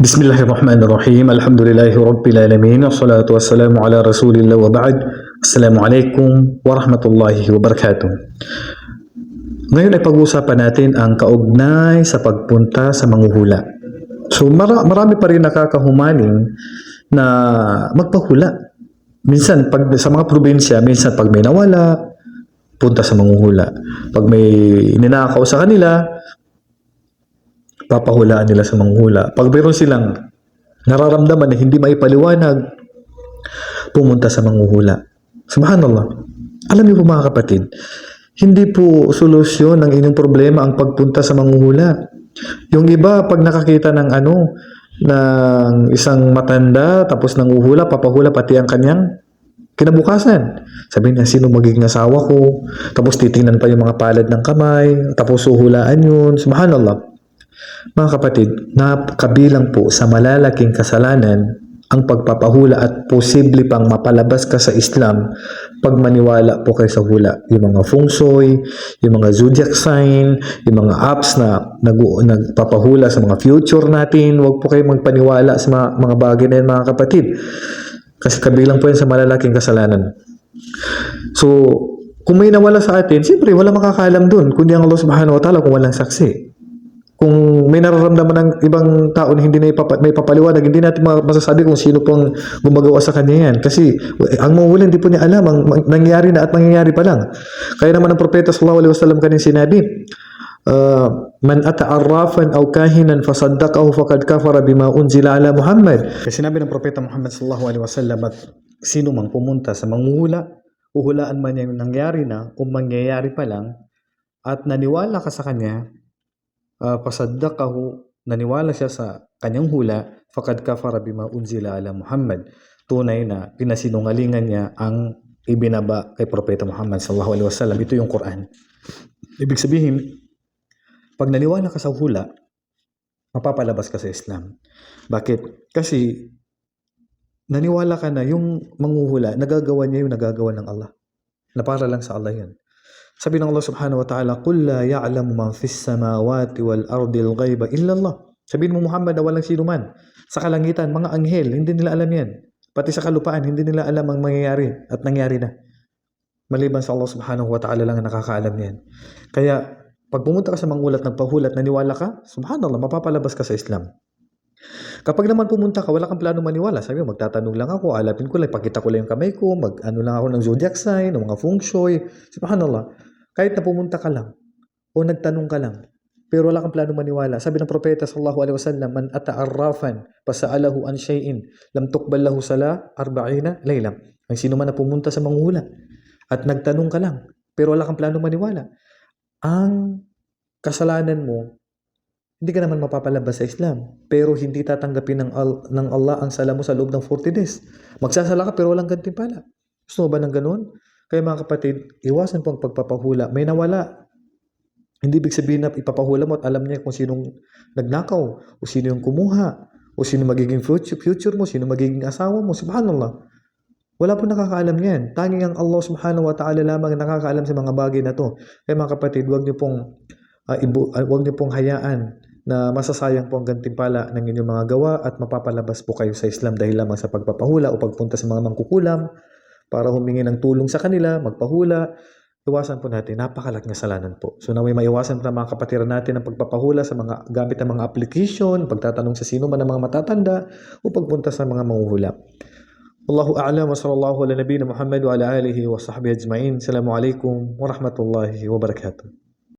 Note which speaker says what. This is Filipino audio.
Speaker 1: বিসমিল্লাহ রহমান রহিম আলহামদুলিল্লাহ রব্বিল আলমিন ওসলাত ওয়াসালাম আল্লাহ রসুলিল্লা ওবাদ আসসালামু আলাইকুম warahmatullahi wabarakatuh Ngayon ay pag-uusapan natin ang kaugnay sa pagpunta sa manguhula. So mara- marami pa rin nakakahumaling na magpahula. Minsan pag sa mga probinsya, minsan pag may nawala, punta sa manguhula. Pag may ninakaw sa kanila, papahulaan nila sa manghula. Pag mayroon silang nararamdaman na hindi maipaliwanag, pumunta sa manghuhula. Subhanallah. Alam niyo po mga kapatid, hindi po solusyon ng inyong problema ang pagpunta sa manghuhula. Yung iba, pag nakakita ng ano, ng isang matanda, tapos nanguhula, papahula pati ang kanyang kinabukasan. Sabi niya, sino magiging asawa ko? Tapos titingnan pa yung mga palad ng kamay, tapos suhulaan yun. Subhanallah. Mga kapatid, napakabilang po sa malalaking kasalanan ang pagpapahula at posible pang mapalabas ka sa Islam pag maniwala po kayo sa hula. Yung mga feng shui, yung mga zodiac sign, yung mga apps na nag nagpapahula sa mga future natin, huwag po kayo magpaniwala sa mga, mga bagay na yan mga kapatid. Kasi kabilang po yan sa malalaking kasalanan. So, kung may nawala sa atin, siyempre wala makakaalam dun, kundi ang Allah subhanahu wa ta'ala kung walang saksi kung may nararamdaman ng ibang tao na hindi na ipapa, may papaliwanag, hindi natin ma- masasabi kung sino pong gumagawa sa kanya yan. Kasi ang mga hindi po niya alam, ang ang nangyari na at mangyayari pa lang. Kaya naman ang propeta sallallahu alaihi wasallam kanin sinabi, uh, man ata'arrafan aw kahinan fasaddaqahu faqad kafara bima unzila ala Muhammad. Kasi sinabi ng propeta Muhammad sallallahu alaihi wasallam at sino mang pumunta sa manguhula, uhulaan man niya nangyari na o mangyayari pa lang at naniwala ka sa kanya, uh, pasaddaqahu naniwala siya sa kanyang hula faqad kafara bima unzila ala Muhammad. Tunay na pinasinungalingan niya ang ibinaba kay propeta Muhammad sallallahu alaihi wasallam. Ito yung Quran. Ibig sabihin pag naniwala ka sa hula mapapalabas ka sa Islam. Bakit? Kasi naniwala ka na yung manguhula nagagawa niya yung nagagawa ng Allah na para lang sa Allah yan sabi ng Allah subhanahu wa ta'ala, قُلْ لَا يَعْلَمُ مَنْ فِي السَّمَاوَاتِ وَالْأَرْضِ الْغَيْبَ إِلَّا اللَّهِ Sabihin mo Muhammad na walang sino man. Sa kalangitan, mga anghel, hindi nila alam yan. Pati sa kalupaan, hindi nila alam ang mangyayari at nangyari na. Maliban sa Allah subhanahu wa ta'ala lang ang nakakaalam yan. Kaya, pag pumunta ka sa mangulat, nagpahulat, naniwala ka, subhanallah, mapapalabas ka sa Islam. Kapag naman pumunta ka, wala kang plano maniwala. Sabi mo, magtatanong lang ako, alapin ko lang, pakita ko lang yung kamay ko, mag ano lang ako ng zodiac sign, ng mga feng shui. Subhanallah. Kahit na pumunta ka lang, o nagtanong ka lang, pero wala kang plano maniwala. Sabi ng propeta sallallahu alaihi wasallam, man ata'arrafan pasa'alahu an shay'in lam tuqbal lahu sala arba'ina layla. Ang sino man na pumunta sa manghula at nagtanong ka lang, pero wala kang plano maniwala. Ang kasalanan mo, hindi ka naman mapapalabas sa Islam. Pero hindi tatanggapin ng, al- ng Allah ang sala mo sa loob ng 40 days. Magsasala ka pero walang gantimpala. Gusto mo ba ng ganun? Kaya mga kapatid, iwasan po ang pagpapahula. May nawala. Hindi ibig sabihin na ipapahula mo at alam niya kung sinong nagnakaw, o sino yung kumuha, o sino magiging future, mo, sino magiging asawa mo. Subhanallah. Wala po nakakaalam yan. Tanging ang Allah subhanahu wa ta'ala lamang ang nakakaalam sa mga bagay na to. Kaya mga kapatid, huwag niyo pong, uh, ibu, uh, huwag niyo pong hayaan na masasayang po ang gantimpala ng inyong mga gawa at mapapalabas po kayo sa Islam dahil lamang sa pagpapahula o pagpunta sa mga mangkukulam para humingi ng tulong sa kanila, magpahula. Iwasan po natin, napakalaking kasalanan po. So naway maiwasan po ng mga kapatiran natin ang pagpapahula sa mga gamit ng mga application, pagtatanong sa sino man ng mga matatanda o pagpunta sa mga manguhula. Wallahu a'lam wa sallallahu ala nabiyina Muhammad wa ala alihi wa sahbihi ajma'in. Assalamu alaikum wa rahmatullahi wa barakatuh.